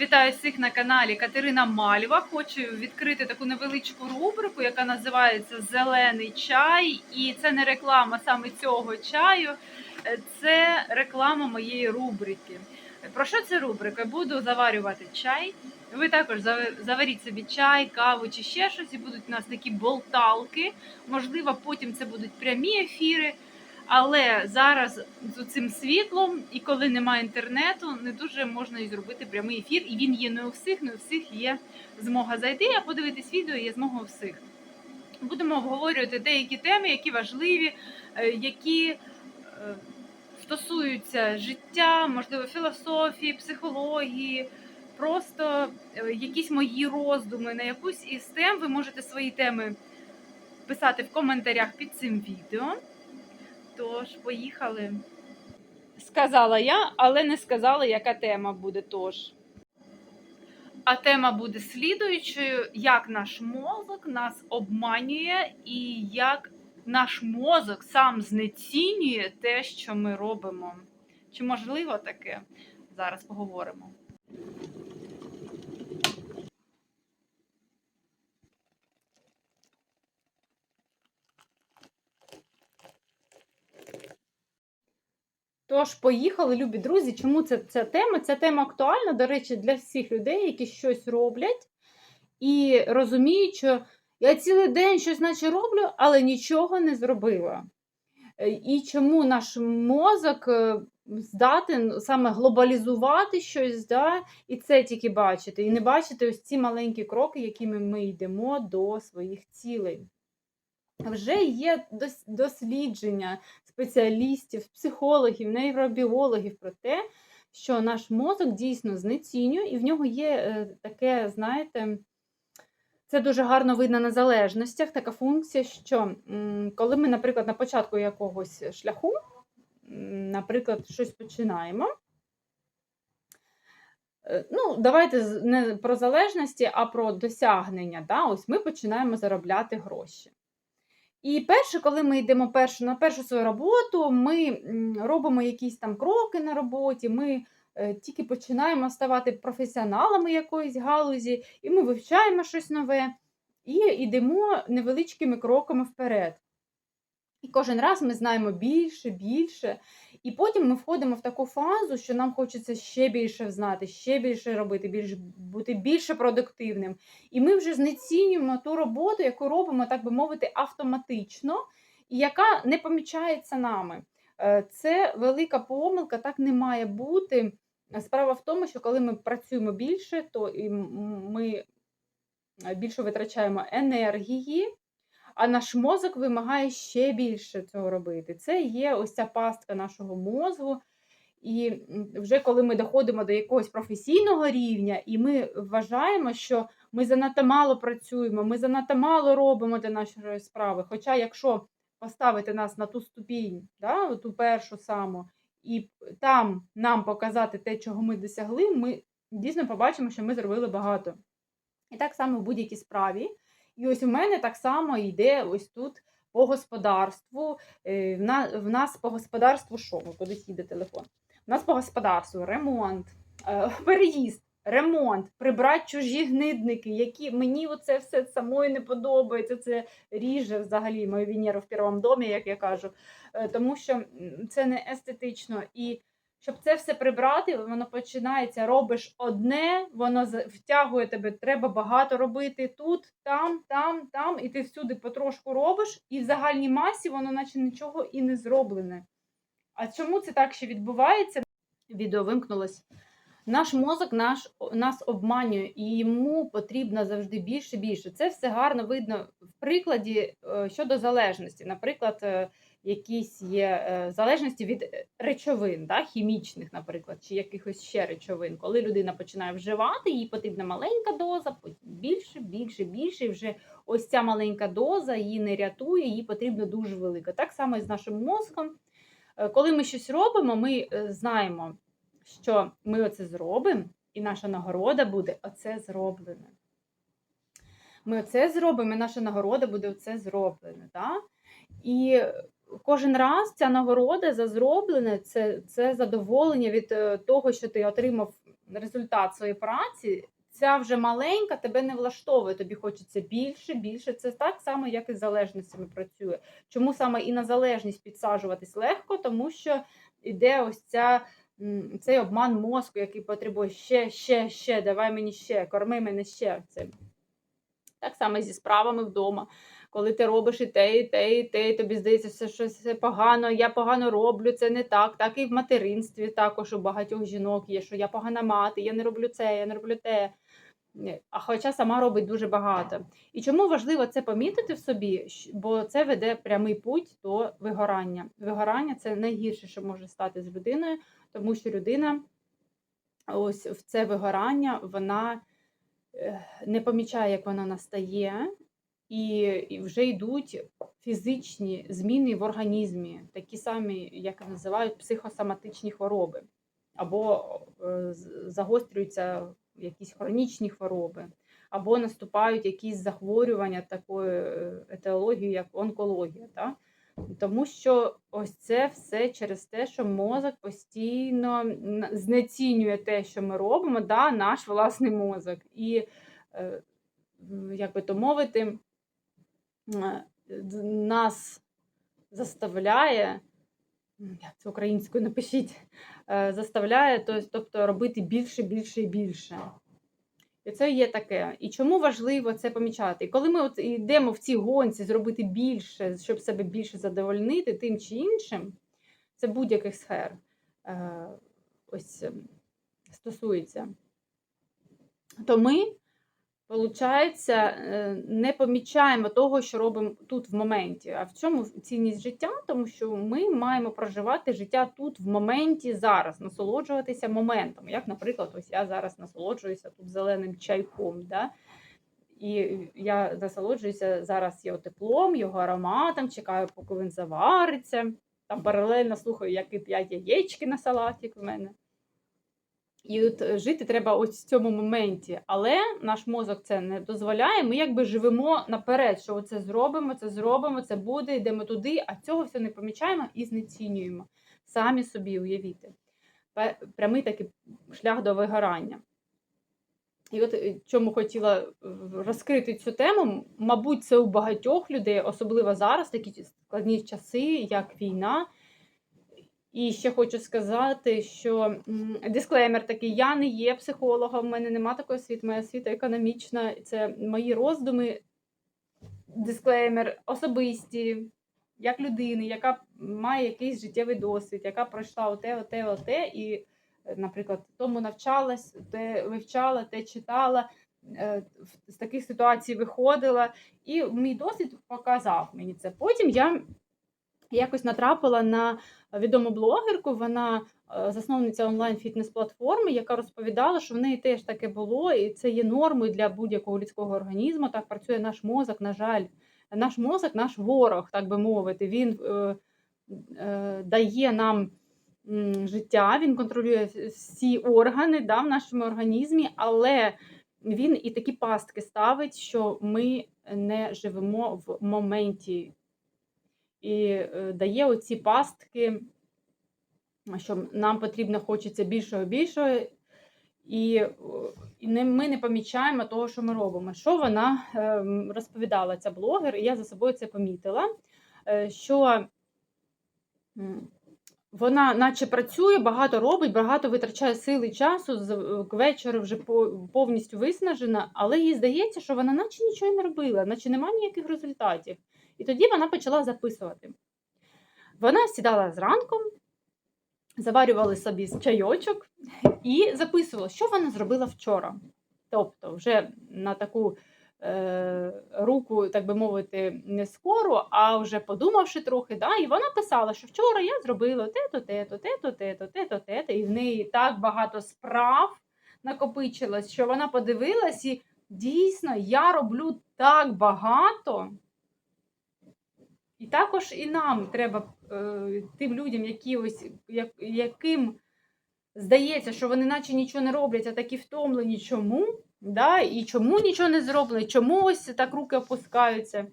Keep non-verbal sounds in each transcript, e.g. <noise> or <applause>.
Вітаю всіх на каналі Катерина Мальва. Хочу відкрити таку невеличку рубрику, яка називається Зелений чай. І це не реклама саме цього чаю, е, це реклама моєї рубрики. Про що це рубрика? Буду заварювати чай. Ви також зав- заваріть собі чай, каву чи ще щось, і будуть у нас такі болталки. Можливо, потім це будуть прямі ефіри. Але зараз з цим світлом, і коли немає інтернету, не дуже можна і зробити прямий ефір. І він є не у всіх, не у всіх є змога зайти, а подивитись відео є змога у всіх. Будемо обговорювати деякі теми, які важливі, е, які е, стосуються життя, можливо, філософії, психології, просто е, якісь мої роздуми на якусь із тем. Ви можете свої теми писати в коментарях під цим відео. Тож, поїхали. Сказала я, але не сказала, яка тема буде тож. А тема буде слідуючою: як наш мозок нас обманює, і як наш мозок сам знецінює те, що ми робимо. Чи можливо таке? Зараз поговоримо. Тож, поїхали, любі друзі. Чому це ця тема? Ця тема актуальна, до речі, для всіх людей, які щось роблять і розуміють, що я цілий день щось наче роблю, але нічого не зробила. Е, І чому наш мозок е, здатен саме глобалізувати щось, да? і це тільки бачити, і не бачити ось ці маленькі кроки, якими ми йдемо до своїх цілей. Вже є дослідження спеціалістів, психологів, нейробіологів про те, що наш мозок дійсно знецінює, і в нього є е, таке, знаєте, це дуже гарно видно на залежностях, така функція, що коли ми, наприклад, на початку якогось шляху, наприклад, щось починаємо. е, Ну, давайте не про залежності, а про досягнення. Да? Ось ми починаємо заробляти гроші. І перше, коли ми йдемо першу, на першу свою роботу, ми робимо якісь там кроки на роботі, ми е, тільки починаємо ставати професіоналами якоїсь галузі, і ми вивчаємо щось нове і йдемо невеличкими кроками вперед. І кожен раз ми знаємо більше, більше. І потім ми входимо в таку фазу, що нам хочеться ще більше знати, ще більше робити, більш, бути більше продуктивним. І ми вже знецінюємо ту роботу, яку робимо, так би мовити, автоматично, і яка не помічається нами. Е, Це велика помилка, так не має бути. Справа в тому, що коли ми працюємо більше, то і ми більше витрачаємо енергії, а наш мозок вимагає ще більше цього робити. Це є ось ця пастка нашого мозку. І вже коли ми доходимо до якогось професійного рівня, і ми вважаємо, що ми занадто мало працюємо, ми занадто мало робимо для нашої справи. Хоча, якщо поставити нас на ту ступінь, да, ту першу саму, і там нам показати те, чого ми досягли, ми дійсно побачимо, що ми зробили багато. І так само в будь-якій справі. І ось у мене так само йде ось тут по господарству. Е, В на- в нас по господарству що? О, Кудись їде телефон. У нас по господарству ремонт, е, <laughs> переїзд, ремонт, прибрати чужі гнидники, які мені оце все самої не подобається. Це ріже взагалі мою Венеру в першому домі, як я кажу. Е, Тому що це не естетично. І щоб це все прибрати, воно починається, робиш одне, воно втягує тебе, треба багато робити тут, там, там, там, і ти всюди потрошку робиш, і в загальній масі воно наче нічого і не зроблене. А чому це так ще відбувається? Відео вимкнулось. Наш мозок наш, нас обманює, і йому потрібно завжди більше більше. Це все гарно видно в прикладі е, щодо залежності. Наприклад, е, якісь є е, залежності від е, речовин, да, хімічних, наприклад, чи якихось ще речовин. Коли людина починає вживати, їй потрібна маленька доза, потім більше, більше, більше. І вже ось ця маленька доза її не рятує, їй потрібно дуже велика. Так само і з нашим мозком. Е, Коли ми щось робимо, ми знаємо, що ми оце зробимо, і наша нагорода буде оце зроблене. Ми оце зробимо, і наша нагорода буде оце зроблене. Да? І кожен раз ця нагорода за зроблене це, це задоволення від е, того, що ти отримав результат своєї праці, ця вже маленька тебе не влаштовує. Тобі хочеться більше, більше. Це так само, як і з залежностями працює. Чому саме і на залежність підсаджуватись легко? Тому що йде ось ця, цей обман мозку, який потребує ще, ще, ще, давай мені ще, корми мене ще. Це так само зі справами вдома. Коли ти робиш і те, і те, і те, і тобі здається, що щось погано, я погано роблю, це не так. Так і в материнстві також у багатьох жінок є, що я погана мати, я не роблю це, я не роблю те. Е, А хоча сама робить дуже багато. І чому важливо це помітити в собі? Бо це веде прямий путь до вигорання. Вигорання це найгірше, що може стати з людиною, тому що людина ось в це вигорання вона е, не помічає, як воно настає, і, вже йдуть фізичні зміни в організмі, такі самі, як називають психосоматичні хвороби, або е, загострюються якісь хронічні хвороби, або наступають якісь захворювання такої е, етіології, як онкологія. Так? Тому що ось це все через те, що мозок постійно знецінює те, що ми робимо, да, наш власний мозок. І, е, як би то мовити, нас заставляє, це українською напишіть, е, заставляє тобто, робити більше, більше і більше. І це є таке. І чому важливо це помічати? І коли ми от йдемо в цій гонці зробити більше, щоб себе більше задовольнити тим чи іншим, це будь-яких сфер е, ось ем, стосується, то ми, виходить, не помічаємо того, що робимо тут в моменті. А в чому цінність життя? Тому що ми маємо проживати життя тут в моменті зараз, насолоджуватися моментом. Як, наприклад, ось я зараз насолоджуюся тут зеленим чайком. Да? І я насолоджуюся зараз його теплом, його ароматом, чекаю, поки він завариться. Там паралельно слухаю, як кип'ять яєчки на салатик в мене. І от е, жити треба ось в цьому моменті. Але наш мозок це не дозволяє. Ми якби живемо наперед, що це зробимо, це зробимо, це буде, йдемо туди, а цього все не помічаємо і знецінюємо. Самі собі уявіте. Прямий такий шлях до вигорання. І от е, чому хотіла е, розкрити цю тему, мабуть, це у багатьох людей, особливо зараз, такі складні часи, як війна. І ще хочу сказати, що дисклеймер такий: я не є психологом, в мене нема такої освіти, моя освіта економічна. Це мої роздуми, дисклеймер особисті, як людини, яка має якийсь життєвий досвід, яка пройшла оте, оте, оте, і, е, наприклад, тому навчалась, те вивчала, те читала. е, З таких ситуацій виходила, і мій досвід показав мені це. Потім я якось натрапила на відому блогерку. Вона е, засновниця онлайн-фітнес-платформи, яка розповідала, що в неї теж таке було, і це є нормою для будь-якого людського організму. Так працює наш мозок, на жаль. Наш мозок, наш ворог, так би мовити. Він е, е, дає нам життя, він контролює всі органи да, в нашому організмі, але він і такі пастки ставить, що ми не живемо в моменті і е, дає оці пастки, що нам потрібно хочеться більшого більшого, і, е, ми не помічаємо того, що ми робимо. Що вона е, розповідала, ця блогер, і я за собою це помітила, що вона наче працює, багато робить, багато витрачає сили і часу, к вечору вже повністю виснажена, але їй здається, що вона наче нічого не робила, наче немає ніяких результатів. І тоді вона почала записувати. Вона сідала зранку, заварювала собі чайочок і записувала, що вона зробила вчора. Тобто, вже на таку е, руку, так би мовити, не скоро, а вже подумавши трохи, да, і вона писала, що вчора я зробила те-то, те-то, те-то, те-то, те-то, те-то, і в неї так багато справ накопичилось, що вона подивилась і дійсно я роблю так багато. І також і нам треба е, тим людям, які ось, яким здається, що вони наче нічого не роблять, а такі втомлені. Чому? Да? І чому нічого не зроблено? Чому ось так руки опускаються?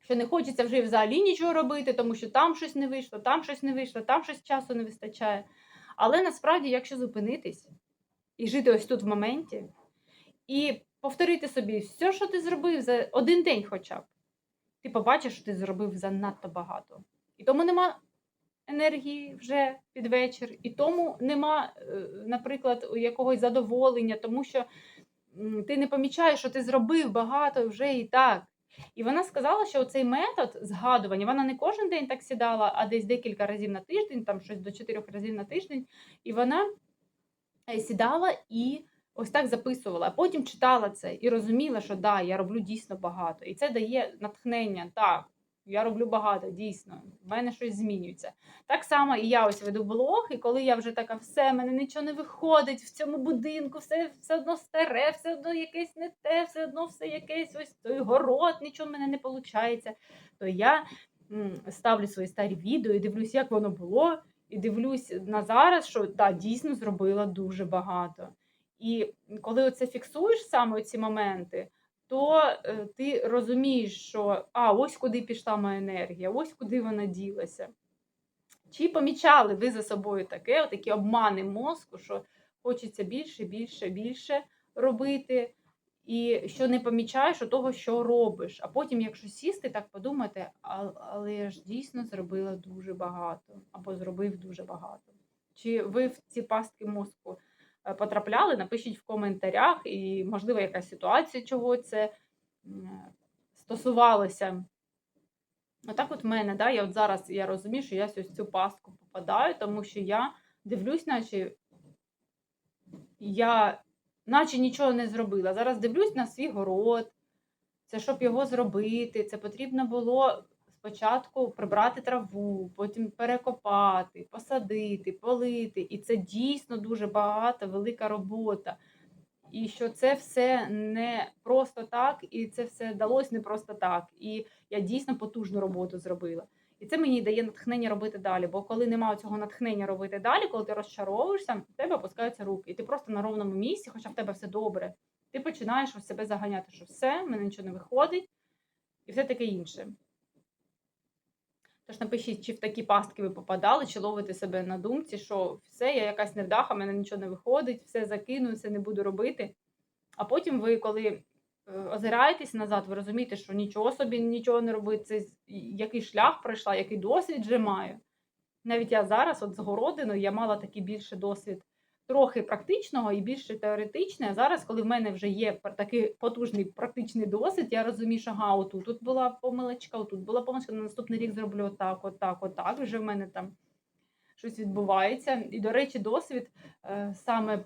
Що не хочеться вже взагалі нічого робити, тому що там щось не вийшло, там щось не вийшло, там щось часу не вистачає. Але насправді, якщо зупинитись і жити ось тут в моменті, і повторити собі все, що ти зробив за один день хоча б. Ти побачиш, що ти зробив занадто багато. І тому нема енергії вже під вечір, і тому нема, е, наприклад, якогось задоволення, тому що ти не помічаєш, що ти зробив багато вже і так. І вона сказала, що цей метод згадування, вона не кожен день так сідала, а десь декілька разів на тиждень, там щось до чотирьох разів на тиждень. І вона е, сідала і ось так записувала, а потім читала це і розуміла, що да, я роблю дійсно багато. І це дає натхнення. Так, я роблю багато, дійсно, в мене щось змінюється. Так само і я ось веду блог, і коли я вже така, все, мене нічого не виходить в цьому будинку, все все одно старе, все одно якесь не те, все одно все якесь ось той город, нічого в мене не виходить, то я ставлю свої старі відео і дивлюсь, як воно було, і дивлюсь на зараз, що да, дійсно зробила дуже багато. І коли оце фіксуєш саме ці моменти, то е, ти розумієш, що а, ось куди пішла моя енергія, ось куди вона ділася. Чи помічали ви за собою таке, такі обмани мозку, що хочеться більше, більше, більше робити, і що не помічаєш того, що робиш. А потім, якщо сісти, так подумати, але я ж дійсно зробила дуже багато, або зробив дуже багато. Чи ви в ці пастки мозку потрапляли? Напишіть в коментарях, і, можливо, якась ситуація, чого це стосувалося. Отак от в мене, да, я от зараз я розумію, що я в цю пастку попадаю, тому що я дивлюсь, наче я наче нічого не зробила. Зараз дивлюсь на свій город. Це щоб його зробити, це потрібно було спочатку прибрати траву, потім перекопати, посадити, полити. І це дійсно дуже багата, велика робота. І що це все не просто так, і це все далось не просто так. І я дійсно потужну роботу зробила. І це мені дає натхнення робити далі. Бо коли немає цього натхнення робити далі, коли ти розчаровуєшся, в тебе опускаються руки, і ти просто на ровному місці, хоча в тебе все добре, ти починаєш ось себе заганяти, що все, в мене нічого не виходить, і все таке інше. Тож напишіть, чи в такі пастки ви попадали, чи ловите себе на думці, що все, я якась невдаха, в мене нічого не виходить, все закину, все не буду робити. А потім ви, коли е, озираєтесь назад, ви розумієте, що нічого собі нічого не робити, це який шлях пройшла, який досвід вже маю. Навіть я зараз, от з городиною, я мала такий більше досвід трохи практичного і більше теоретичний. А зараз, коли в мене вже є такий потужний практичний досвід, я розумію, що ага, отут тут була помилочка, отут була помилочка, на наступний рік зроблю отак, отак, отак. Вже в мене там щось відбувається. І, до речі, досвід, е, саме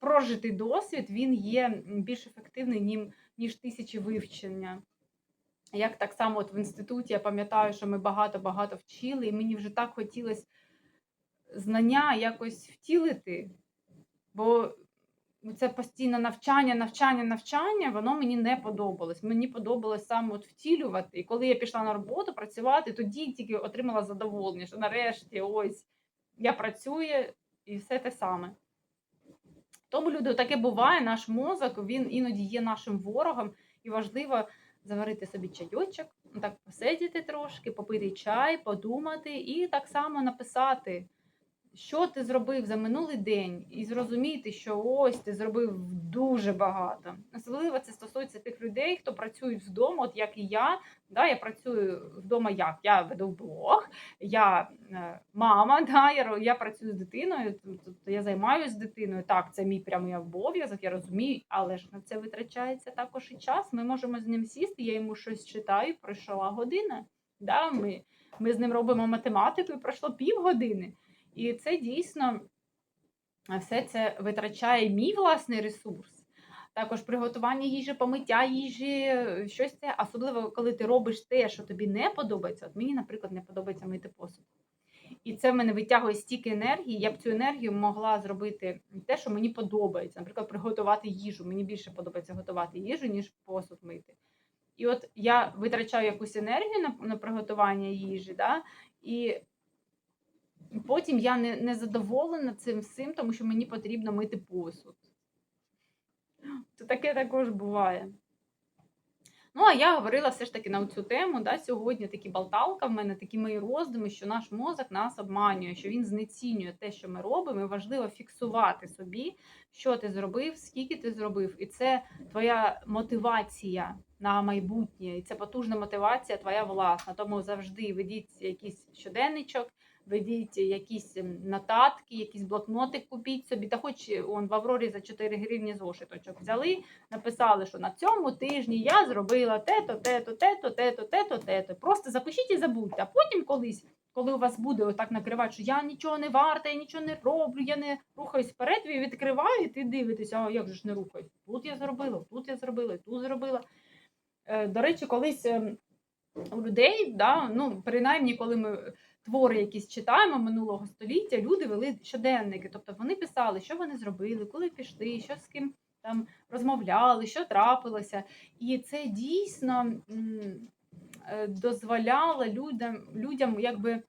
прожитий досвід, він є більш ефективний, ніж тисячі вивчення. Як так само от в інституті я пам'ятаю, що ми багато-багато вчили, і мені вже так хотілося знання якось втілити, бо це постійне навчання, навчання, навчання, воно мені не подобалось. Мені подобалось саме от втілювати. І коли я пішла на роботу працювати, тоді тільки отримала задоволення, що нарешті ось я працюю і все те саме. Тому люди, таке буває, наш мозок він іноді є нашим ворогом, і важливо заварити собі чайочок, так посидіти трошки, попити чай, подумати і так само написати, що ти зробив за минулий день, і зрозуміти, що ось ти зробив дуже багато. Особливо це стосується тих людей, хто працюють вдома, от як і я. Да, я працюю вдома як? Я веду блог, я е, мама, <laughs> да, я, я працюю з дитиною, тобто я займаюся дитиною. Так, це мій прямий обов'язок, я розумію, але ж на це витрачається також і час. Ми можемо з ним сісти, я йому щось читаю, пройшла година. Да, ми, ми з ним робимо математику і пройшло півгодини. І це дійсно все це витрачає мій власний ресурс. Також приготування їжі, помиття їжі, щось це, особливо коли ти робиш те, що тобі не подобається. От мені, наприклад, не подобається мити посуд. І це в мене витягує стільки енергії. Я б цю енергію могла зробити те, що мені подобається. Наприклад, приготувати їжу. Мені більше подобається готувати їжу, ніж посуд мити. І от я витрачаю якусь енергію на, на приготування їжі, да? і потім я не, не задоволена цим всім, тому що мені потрібно мити посуд. Це таке також буває. Ну, а я говорила все ж таки на цю тему. Да, сьогодні такі болталка в мене, такі мої роздуми, що наш мозок нас обманює, що він знецінює те, що ми робимо. І важливо фіксувати собі, що ти зробив, скільки ти зробив. І це твоя мотивація на майбутнє. І це потужна мотивація твоя власна. Тому завжди ведіть якийсь щоденничок. Ведіть якісь ем, нотатки, якийсь блокнотик купіть собі. Та хоч он в Аврорі за 4 гривні зошиточок взяли, написали, що на цьому тижні я зробила те-то, те-то, те-то, те-то, те-то, те-то. Просто запишіть і забудьте. А потім колись, коли у вас буде отак накривати, що я нічого не варта, я нічого не роблю, я не рухаюсь вперед, ви відкриваєте і дивитеся, а як же ж не рухаюсь? Тут я зробила, тут я зробила, тут зробила. Е, До речі, колись ем, у людей, да, ну, принаймні, коли ми твори якісь читаємо минулого століття, люди вели щоденники. Тобто вони писали, що вони зробили, коли пішли, що з ким там розмовляли, що трапилося. І це дійсно е, дозволяло людям, людям якби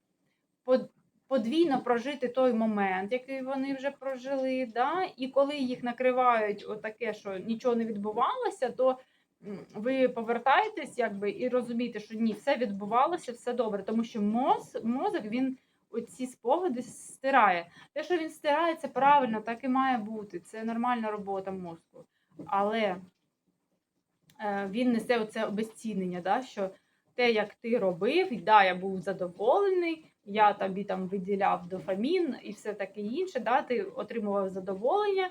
под- подвійно прожити той момент, який вони вже прожили. Да? І коли їх накривають отаке, що нічого не відбувалося, то ви повертаєтесь якби і розумієте, що ні, все відбувалося, все добре, тому що моз, мозок він оці спогади стирає. Те, що він стирає, це правильно, так і має бути. Це нормальна робота мозку. Але е, він несе оце обезцінення, да, що те, як ти робив, да, я був задоволений, я тобі там виділяв дофамін і все таке інше, да, ти отримував задоволення,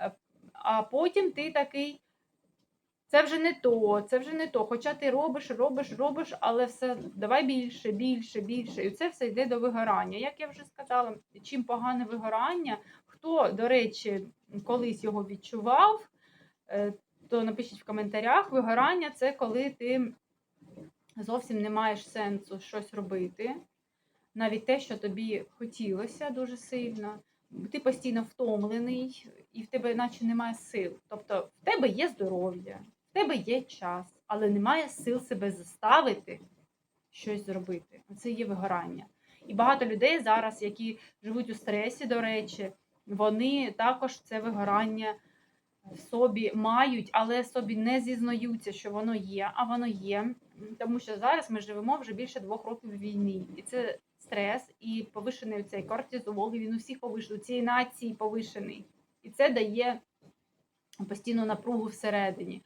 е, а потім ти такий. Це вже не то, це вже не то. Хоча ти робиш, робиш, робиш, але все давай більше, більше, більше. І це все йде до вигорання. Як я вже сказала, чим погане вигорання, хто, до речі, колись його відчував, е, то напишіть в коментарях. Вигорання це коли ти зовсім не маєш сенсу щось робити, навіть те, що тобі хотілося дуже сильно. Ти постійно втомлений, і в тебе наче немає сил. Тобто в тебе є здоров'я, тебе є час, але немає сил себе заставити щось зробити. Це є вигорання. І багато людей зараз, які живуть у стресі, до речі, вони також це вигорання в собі мають, але собі не зізнаються, що воно є, а воно є. Тому що зараз ми живемо вже більше двох років в війні, і це стрес і повишений цей кортизол, він у всіх повишений, у цієї нації повишений. І це дає постійну напругу всередині.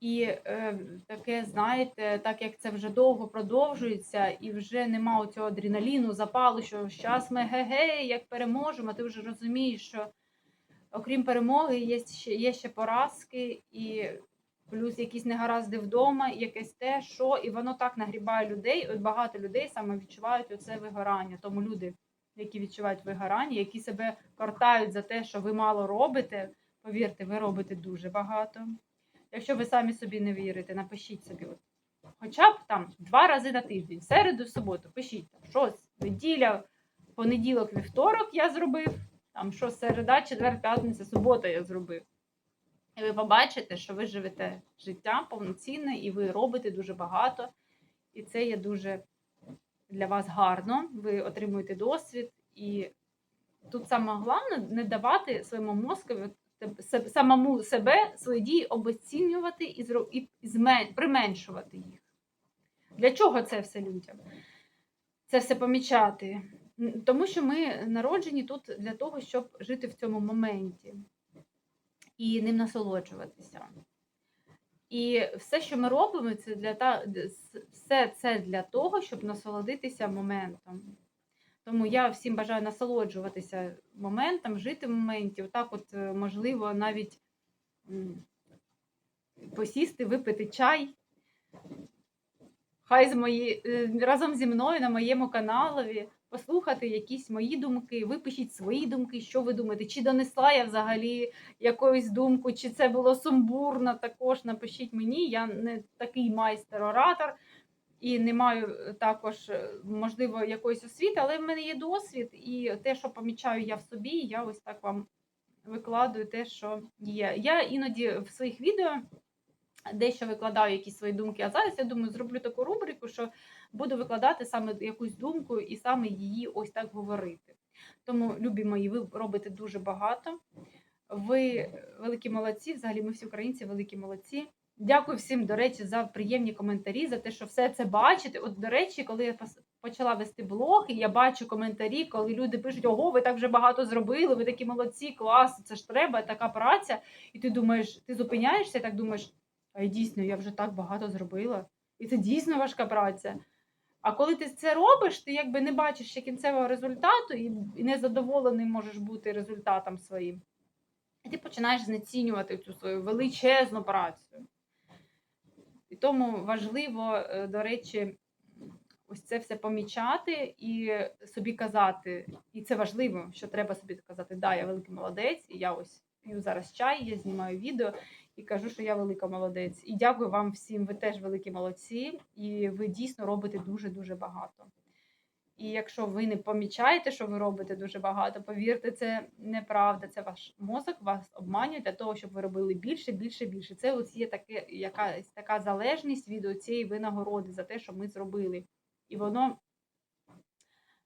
І е, таке, знаєте, так як це вже довго продовжується, і вже нема цього адреналіну, запалу, що зараз ми ге-ге, як переможемо, ти вже розумієш, що окрім перемоги є ще, є ще поразки, і плюс якісь негаразди вдома, якесь те, що, і воно так нагрібає людей. От багато людей саме відчувають оце вигорання. Тому люди, які відчувають вигорання, які себе картають за те, що ви мало робите, повірте, ви робите дуже багато. Якщо ви самі собі не вірите, напишіть собі, от, хоча б там два рази на тиждень, середу, суботу, пишіть там щось, неділя, понеділок, вівторок я зробив, там що середа, четвер, п'ятниця, субота я зробив. І ви побачите, що ви живете життя повноцінне і ви робите дуже багато. І це є дуже для вас гарно. Ви отримуєте досвід. І тут саме головне не давати своєму се- самому себе свої дії обесцінювати і, зро- і змен- применшувати їх. Для чого це все людям? Це все помічати. Тому що ми народжені тут для того, щоб жити в цьому моменті і ним насолоджуватися. І все, що ми робимо, це для та все це для того, щоб насолодитися моментом. Тому я всім бажаю насолоджуватися моментом, жити в моменті. Отак, от, е, можливо, навіть посісти, випити чай. Хай з мої, е, разом зі мною на моєму каналові послухати якісь мої думки, випишіть свої думки, що ви думаєте, чи донесла я взагалі якусь думку, чи це було сумбурно, також напишіть мені. Я не такий майстер-оратор і не маю е, також, е, можливо, якоїсь освіти, але в мене є досвід, і те, що помічаю я в собі, я ось так вам викладаю те, що є. Я іноді в своїх відео дещо викладаю якісь свої думки, а зараз я думаю, зроблю таку рубрику, що буду викладати саме якусь думку і саме її ось так говорити. Тому, любі мої, ви робите дуже багато. Ви великі молодці, взагалі ми всі українці великі молодці. Дякую всім, до речі, за приємні коментарі, за те, що все це бачите. От, до речі, коли я почала вести блог, і я бачу коментарі, коли люди пишуть: Ого, ви так вже багато зробили, ви такі молодці, клас, це ж треба, така праця. І ти думаєш, ти зупиняєшся і так думаєш, а дійсно, я вже так багато зробила. І це дійсно важка праця. А коли ти це робиш, ти якби не бачиш ще кінцевого результату і незадоволений можеш бути результатом своїм. І ти починаєш знецінювати цю свою величезну працю. І тому важливо, е, до речі, ось це все помічати і собі казати. І це важливо, що треба собі казати, да, я великий молодець, і я ось п'ю зараз чай, я знімаю відео і кажу, що я велика молодець. І дякую вам всім, ви теж великі молодці, і ви дійсно робите дуже-дуже багато. І якщо ви не помічаєте, що ви робите дуже багато, повірте, це неправда. Це ваш мозок вас обманює для того, щоб ви робили більше, більше, більше. Це ось є таке, якась така залежність від цієї винагороди за те, що ми зробили. І воно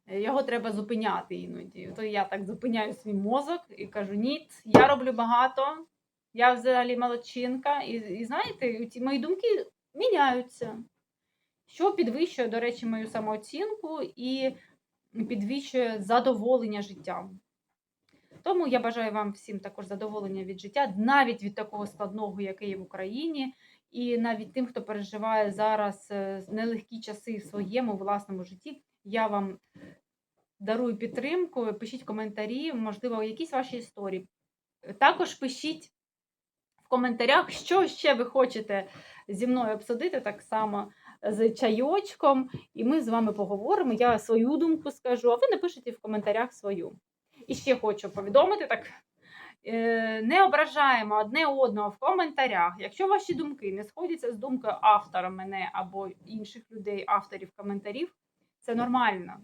е, його треба зупиняти іноді. То я так зупиняю свій мозок і кажу: ні, я роблю багато, я взагалі молодчинка. І, і знаєте, мої думки міняються що підвищує, до речі, мою самооцінку і підвищує задоволення життям. Тому я бажаю вам всім також задоволення від життя, навіть від такого складного, яке є в Україні, і навіть тим, хто переживає зараз е, нелегкі часи в своєму власному житті. Я вам дарую підтримку, пишіть коментарі, можливо, якісь ваші історії. Також пишіть в коментарях, що ще ви хочете зі мною обсудити так само з чайочком, і ми з вами поговоримо. Я свою думку скажу, а ви напишіть в коментарях свою. І ще хочу повідомити так. е, Не ображаємо одне одного в коментарях. Якщо ваші думки не сходяться з думкою автора мене або інших людей, авторів коментарів, це нормально.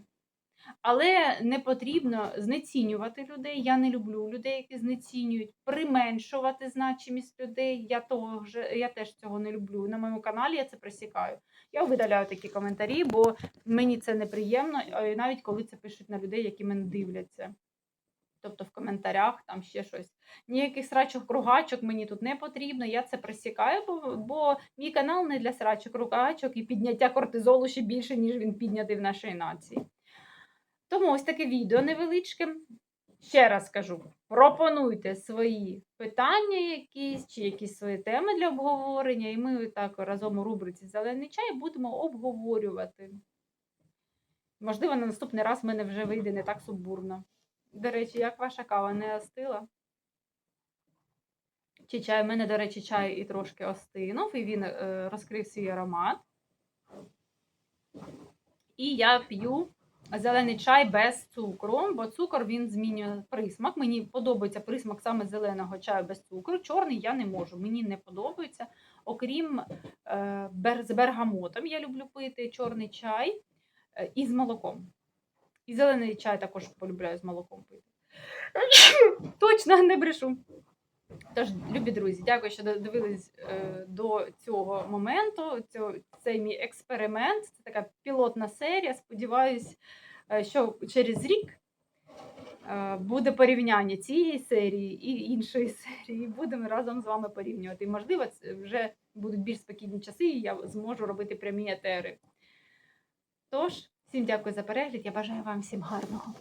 Але не потрібно знецінювати людей. Я не люблю людей, які знецінюють, применшувати значимість людей. Я того вже я теж цього не люблю. На моєму каналі я це присікаю. Я видаляю такі коментарі, бо мені це неприємно, навіть коли це пишуть на людей, які мене дивляться. Тобто в коментарях там ще щось. Ніяких срачок ругачок мені тут не потрібно. Я це присікаю, бо, бо мій канал не для срачок ругачок і підняття кортизолу ще більше, ніж він піднятий в нашій нації. Тому ось таке відео невеличке. Ще раз кажу: пропонуйте свої питання, якісь чи якісь свої теми для обговорення, і ми так разом у рубриці Зелений чай будемо обговорювати. Можливо, на наступний раз в мене вже вийде не так сумбурно. До речі, як ваша кава не остила? Чи чай? У мене, до речі, чай і трошки остинув, і він е, розкрив свій аромат. І я п'ю зелений чай без цукру, бо цукор він змінює присмак. Мені подобається присмак саме зеленого чаю без цукру. Чорний я не можу, мені не подобається. Окрім е, з бергамотом, я люблю пити чорний чай е, і з молоком. І зелений чай також полюбляю з молоком пити. <coughs> Точно не брешу. Тож, любі друзі, дякую, що додивились е, до цього моменту. Цей мій експеримент. Це така пілотна серія. Сподіваюсь, е, що через рік е, буде порівняння цієї серії і іншої <laughs> серії. Будемо разом з вами порівнювати. І, можливо, це вже будуть більш спокійні часи, і я зможу робити прямі етери. Тож, всім дякую за перегляд. Я бажаю вам всім гарного.